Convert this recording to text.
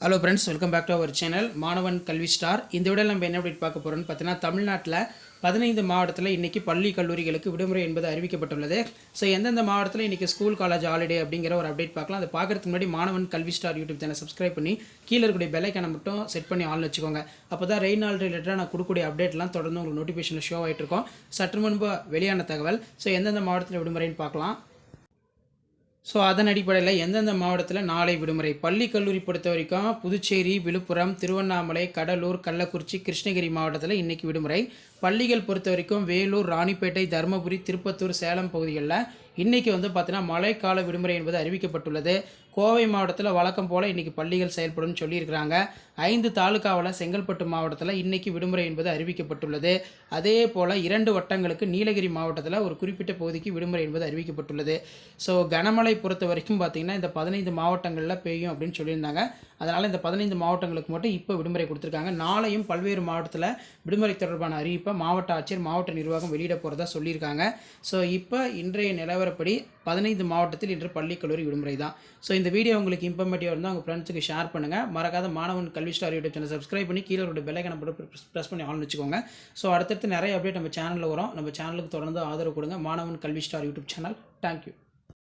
Hello friends welcome back to our channel மாணவன் கல்வி star இந்த விட நம்ம என்ன அப்டேட் பார்க்க போகிறோம்னு பார்த்தீங்கன்னா தமிழ்நாட்டில் பதினைந்து மாவட்டத்தில் இன்றைக்கி பள்ளி கல்லூரிகளுக்கு விடுமுறை என்பது அறிவிக்கப்பட்டுள்ளது. ஸோ எந்தெந்த மாவட்டத்தில் இன்றைக்கி ஸ்கூல் காலேஜ் ஹாலிடே அப்படிங்கிற ஒரு அப்டேட் பார்க்கலாம். அதை பார்க்குறதுக்கு முன்னாடி மாணவன் கல்வி ஸ்டார் யூடியூப் சேனல் சப்ஸ்கிரைப் பண்ணி கீழே இருக்கக்கூடிய பெல்லைக்கான மட்டும் செட் பண்ணி ஆன் வச்சுக்கோங்க. அப்போ தான் ரெயின் ஆல் ரிலேட்டடாக நான் கொடுக்கக்கூடிய அப்டேட்லாம் தொடர்ந்து உங்களுக்கு நோட்டிஃபிகேஷனில் ஷோ ஆகிட்டு இருக்கோம். சற்று முன்பு வெளியான தகவல். ஸோ எந்தெந்த மாவட்டத்தில் விடுமுறைன்னு பார்க்கலாம். ஸோ அதன் அடிப்படையில் எந்தெந்த மாவட்டத்தில் நாளை விடுமுறை? பள்ளி கல்லூரி பொறுத்த வரைக்கும் புதுச்சேரி விழுப்புரம் திருவண்ணாமலை கடலூர் கள்ளக்குறிச்சி கிருஷ்ணகிரி மாவட்டத்தில் இன்றைக்கி விடுமுறை. பள்ளிகள் பொறுத்த வரைக்கும் வேலூர் ராணிப்பேட்டை தருமபுரி திருப்பத்தூர் சேலம் பகுதிகளில் இன்றைக்கி வந்து பார்த்தீங்கன்னா மழைக்கால விடுமுறை என்பது அறிவிக்கப்பட்டுள்ளது. கோவை மாவட்டத்தில் வழக்கம் போல் இன்றைக்கி பள்ளிகள் செயல்படும் சொல்லியிருக்கிறாங்க. ஐந்து தாலுக்காவில் செங்கல்பட்டு மாவட்டத்தில் இன்றைக்கி விடுமுறை என்பது அறிவிக்கப்பட்டுள்ளது. அதே போல் இரண்டு வட்டங்களுக்கு நீலகிரி மாவட்டத்தில் ஒரு குறிப்பிட்ட பகுதிக்கு விடுமுறை என்பது அறிவிக்கப்பட்டுள்ளது. ஸோ கனமழை பொறுத்த வரைக்கும் பார்த்திங்கன்னா இந்த பதினைந்து மாவட்டங்களில் பெய்யும் அப்படின்னு சொல்லியிருந்தாங்க. அதனால் இந்த பதினைந்து மாவட்டங்களுக்கு மட்டும் இப்போ விடுமுறை கொடுத்துருக்காங்க. நாளையும் பல்வேறு மாவட்டத்தில் விடுமுறை தொடர்பான அறிவிப்பை மாவட்ட ஆட்சியர் மாவட்ட நிர்வாகம் வெளியிட போகிறதா சொல்லியிருக்காங்க. ஸோ இப்போ இன்றைய நிலவரப்படி பதினைந்து மாவட்டத்தில் இன்று பள்ளி கல்லூரி விடுமுறை தான் ஸோ இந்த வீடியோ உங்களுக்கு இன்ஃபர்மேட்டிவாக இருந்தால் உங்கள் ஃப்ரெண்ட்ஸுக்கு ஷேர் பண்ணுங்கள் மறக்காத மாணவன் கல்வி ஸ்டார் யூடியூப் சேனல் சப்ஸ்கிரைப் பண்ணி கீழே ஒரு பெல்லைக்கனை போட்டு ப்ரெஸ் பண்ணி ஆன் வச்சுக்கோங்க. ஸோ அடுத்தடுத்து நிறைய அப்டேட் நம்ம சேனலில் வரும். நம்ம சேனலுக்கு தொடர்ந்து ஆதரவு கொடுங்க. மாணவன் கல்வி ஸ்டார் யூடியூப் சேனல் தேங்க்யூ